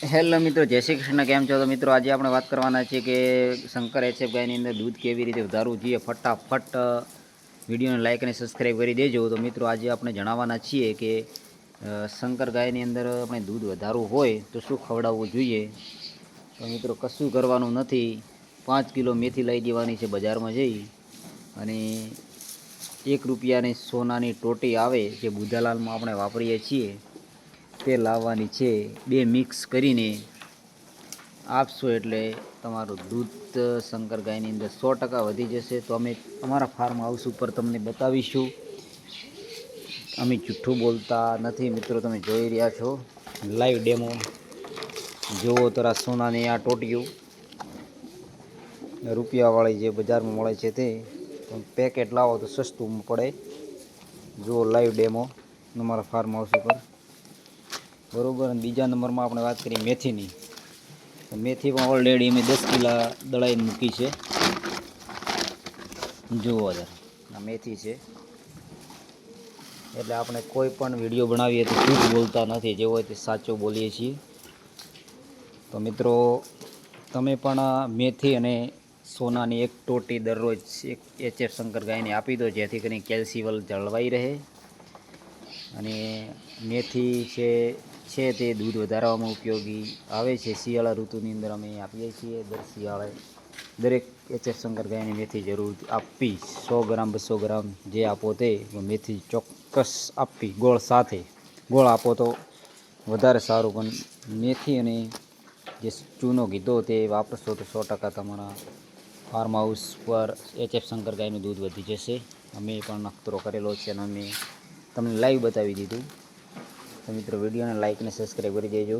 Hello મિત્રો, જય શ્રી કૃષ્ણ. કેમ છો? તો મિત્રો, આજે આપણે વાત કરવાના છે કે શંકર એચએફ ગાયની અંદર દૂધ કેવી રીતે વધારવું જોઈએ? ફટાફટ વિડીયોને લાઇક અને સબસ્ક્રાઈબ કરી દેજો. તો મિત્રો, આજે આપણે જણાવવાના છીએ કે શંકર ગાયની અંદર આપણે દૂધ વધારવું હોય તો શું ખવડાવવું જોઈએ? તો મિત્રો, કશું કરવાનું નથી. પાંચ કિલો મેથી લઈ દેવાની છે બજારમાં જઈ અને એક રૂપિયાની સોનાની ટોટી આવે જે બુધાલાલમાં આપણે વાપરીએ છીએ. તે લાવવાની છે, બે મિક્સ કરીને આપશો એટલે તમારું દૂધ શંકર ગાયની અંદર સો ટકા વધી જશે. તો અમે અમારા ફાર્મ હાઉસ ઉપર તમને બતાવીશું. અમે જૂઠું બોલતા નથી મિત્રો, તમે જોઈ રહ્યા છો. લાઈવ ડેમો જુઓ તરા સોનાની આ ટોટીઓ રૂપિયાવાળી જે બજારમાં મળે છે તે. પેકેટ લાવો તો સસ્તું પડે. જુઓ લાઈવ ડેમો અમારા ફાર્મ હાઉસ ઉપર. બરોબર? બીજા નંબરમાં આપણે વાત કરીએ મેથીની. મેથી પણ ઓલરેડી અમે દસ કિલા દળાઈને મૂકી છે. જુઓ આ મેથી છે. એટલે આપણે કોઈ પણ વીડિયો બનાવીએ તો જૂઠ બોલતા નથી. જે હોય તે સાચું બોલીએ છીએ. તો મિત્રો, તમે પણ મેથી અને સોનાની એક ટોટી દરરોજ એક એચએફ શંકર ગાયને આપી દો. જેથી કરીને કેલ્શિયમ જળવાઈ રહે. અને મેથી છે છે તે દૂધ વધારવામાં ઉપયોગી. આવે છે, શિયાળા ઋતુની અંદર અમે આપીએ છીએ, દર શિયાળે દરેક એચએફ શંકર ગાયને મેથી જરૂર આપવી સો ગ્રામ, બસો ગ્રામ જે આપો તે મેથી ચોક્કસ આપવી ગોળ સાથે. ગોળ આપો તો વધારે સારું, પણ મેથી અને જે ચૂનો કીધો તે વાપરશો તો સો ટકા તમારા ફાર્મ હાઉસ પર એચએફ શંકર ગાયનું દૂધ વધી જશે. અમે પણ નખતરો કરેલો છે અને અમે તમને લાઈવ બતાવી દીધું. તો મિત્રો વિડીયોને લાઇક અને સબસ્ક્રાઈબ કરી દેજો.